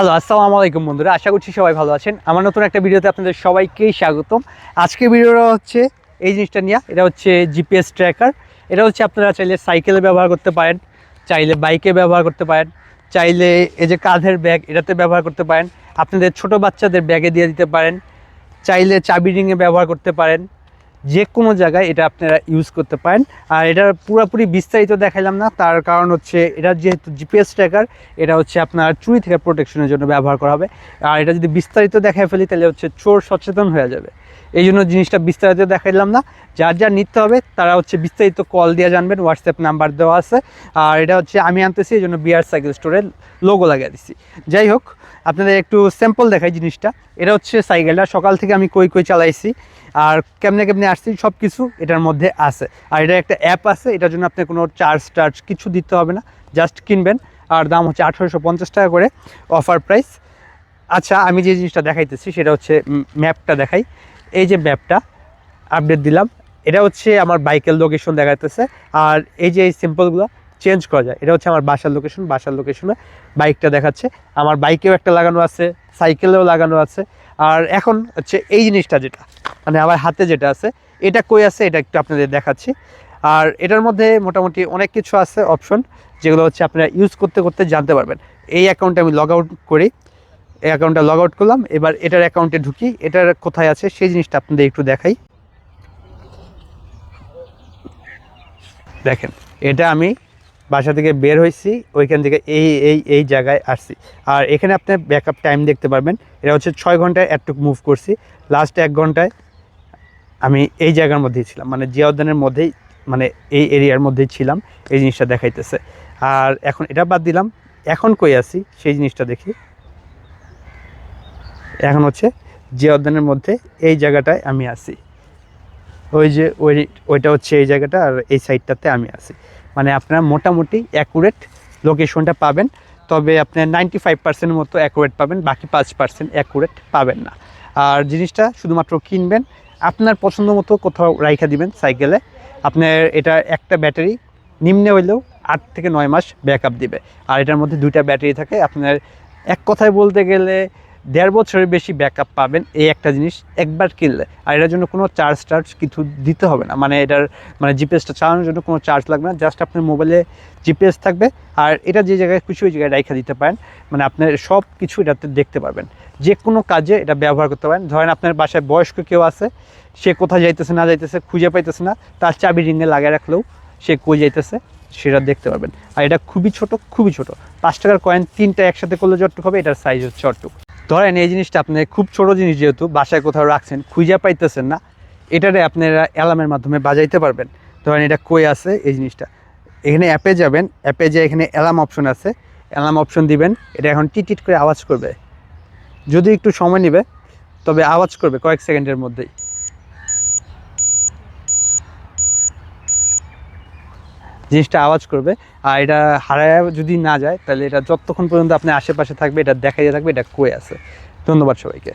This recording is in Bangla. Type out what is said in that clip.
হ্যালো আসসালামু আলাইকুম বন্ধুরা, আশা করছি সবাই ভালো আছেন। আমার নতুন একটা ভিডিওতে আপনাদের সবাইকেই স্বাগতম। আজকে ভিডিওটা হচ্ছে এই জিনিসটা নিয়ে, এটা হচ্ছে জিপিএস ট্র্যাকার। এটা হচ্ছে আপনারা চাইলে সাইকেলে ব্যবহার করতে পারেন, চাইলে বাইকে ব্যবহার করতে পারেন, চাইলে এই যে কাঁধের ব্যাগ, এটাতে ব্যবহার করতে পারেন। আপনাদের ছোট বাচ্চাদের ব্যাগে দিয়ে দিতে পারেন, চাইলে চাবি রিংয়ে ব্যবহার করতে পারেন। যে কোনো জায়গায় এটা আপনারা ইউজ করতে পারেন। আর এটার পুরোপুরি বিস্তারিত দেখাইলাম না, তার কারণ হচ্ছে এটা যেহেতু জিপিএস ট্র্যাকার এটা হচ্ছে আপনার চুরি থেকে প্রোটেকশনের জন্য ব্যবহার করা হবে। আর এটা যদি বিস্তারিত দেখায় ফেলি, তাহলে হচ্ছে চোর সচেতন হয়ে যাবে। এই জন্য জিনিসটা বিস্তারিত দেখাইলাম না। যার যার নিতে হবে, তারা হচ্ছে বিস্তারিত কল দিয়ে জানবেন হোয়াটসঅ্যাপ নাম্বার দেওয়া আছে। আর এটা হচ্ছে আমি আনতেছি, এই জন্য বিআর সাইকেল স্টোরের লোগো লাগিয়ে দিচ্ছি যাই হোক আপনাদের একটু স্যাম্পল দেখাই জিনিসটা। এটা হচ্ছে সাইকেলটা। সকাল থেকে আমি কই কই চালাইছি। আর কেমনে কেমনে আসছি সব কিছু এটার মধ্যে আছে। আর এটা একটা অ্যাপ আছে, এটার জন্য আপনি কোনো চার্জ টার্জ কিছু দিতে হবে না। জাস্ট কিনবেন। আর দাম হচ্ছে আঠারোশো পঞ্চাশ টাকা করে অফার প্রাইস আচ্ছা আমি যে জিনিসটা দেখাইতেছি, সেটা হচ্ছে ম্যাপটা দেখাই। এই যে ম্যাপটা আপডেট দিলাম। এটা হচ্ছে আমার বাইকের লোকেশন দেখাইতেছে। আর এই যে এই সিম্পলগুলো চেঞ্জ করা যায়। এটা হচ্ছে আমার বাসার লোকেশন বাসার লোকেশনে বাইকটা দেখাচ্ছে। আমার বাইকেও একটা লাগানো আছে সাইকেলেও লাগানো আছে। আর এখন হচ্ছে এই জিনিসটা যেটা মানে আমার হাতে যেটা আছে, এটা কই আছে এটা একটু আপনাদের দেখাচ্ছি। আর এটার মধ্যে মোটামুটি অনেক কিছু আছে অপশন যেগুলো হচ্ছে আপনারা ইউজ করতে করতে জানতে পারবেন। এই অ্যাকাউন্টে আমি লগ আউট করি। এই অ্যাকাউন্টটা লগ আউট করলাম। এবার এটার অ্যাকাউন্টে ঢুকি। এটার কোথায় আছে সেই জিনিসটা আপনাদের একটু দেখাই। দেখেন, এটা আমি বাসা থেকে বের হয়েছি, ওইখান থেকে এই এই এই জায়গায় আসছি। আর এখানে আপনি ব্যাকআপ টাইম দেখতে পারবেন। এটা হচ্ছে ছয় ঘন্টায় একটুক মুভ করছি। লাস্ট এক ঘন্টায় আমি এই জায়গার মধ্যেই ছিলাম। মানে জিয়া উদ্যানের মধ্যেই মানে এই এরিয়ার মধ্যেই ছিলাম। এই জিনিসটা দেখাইতেছে। আর এখন এটা বাদ দিলাম। এখন কই আছি? সেই জিনিসটা দেখি। এখন হচ্ছে জিয়া উদ্যানের মধ্যে এই জায়গাটায় আমি আছি। ওই যে ওই, ওইটা হচ্ছে এই জায়গাটা আর এই সাইডটাতে আমি আছি। মানে আপনারা মোটামুটি অ্যাকুরেট লোকেশনটা পাবেন। তবে আপনার নাইনটি ফাইভ পার্সেন্টের মতো অ্যাকুরেট পাবেন, বাকি পাঁচ পার্সেন্ট অ্যাকুরেট পাবেন না। আর জিনিসটা শুধুমাত্র কিনবেন, আপনার পছন্দ মতো কোথাও রাইখা দিবেন সাইকেলে, আপনার এটা একটা ব্যাটারি নিম্নে হইলেও আট থেকে নয় মাস ব্যাকআপ দিবে। আর এটার মধ্যে দুইটা ব্যাটারি থাকে, আপনার এক কথায় বলতে গেলে দেড় বছরের বেশি ব্যাকআপ পাবেন এই একটা জিনিস একবার কিনলে। আর এটার জন্য কোনো চার্জ টার্জ কিছু দিতে হবে না। মানে এটার মানে জিপিএসটা চালানোর জন্য কোনো চার্জ লাগবে না। জাস্ট আপনার মোবাইলে জিপিএস থাকবে। আর এটা যে জায়গায় খুশি ওই জায়গায় রাইখা দিতে পারেন। মানে আপনার সব কিছু এটাতে দেখতে পারবেন। যে কোনো কাজে এটা ব্যবহার করতে পারেন। ধরেন আপনার বাসায় বয়স্ক কেউ আছে, সে কোথায় যাইতেছে, না যাইতেছে, খুঁজে পাইতেছে না, তার চাবি রিংয়ে লাগিয়ে রাখলেও সে কই যাইতেছে, সেটা দেখতে পারবেন। আর এটা খুবই ছোট খুবই ছোট। পাঁচ টাকার কয়েন তিনটা একসাথে করলে যতটুকু হবে, এটার সাইজ হচ্ছে অটুক ধরেন এই জিনিসটা আপনি খুব ছোট জিনিস যেহেতু, বাসায় কোথাও রাখছেন, খুঁজে পাইতেছেন না, এটারে আপনারা অ্যালার্মের মাধ্যমে বাজাইতে পারবেন। ধরেন এটা কই আছে এই জিনিসটা। এখানে অ্যাপে যাবেন, অ্যাপে যে এখানে অ্যালার্ম অপশন আছে অ্যালার্ম অপশন দিবেন, এটা এখন টিটিট করে আওয়াজ করবে। যদি একটু সময় নেবে, তবে আওয়াজ করবে কয়েক সেকেন্ডের মধ্যেই। জিনিসটা আওয়াজ করবে। আর এটা হারায় যদি না যায়, তাহলে এটা যতক্ষণ পর্যন্ত আপনি আশেপাশে থাকবে, এটা দেখাই থাকবে, এটা কয়ে আছে। ধন্যবাদ সবাইকে।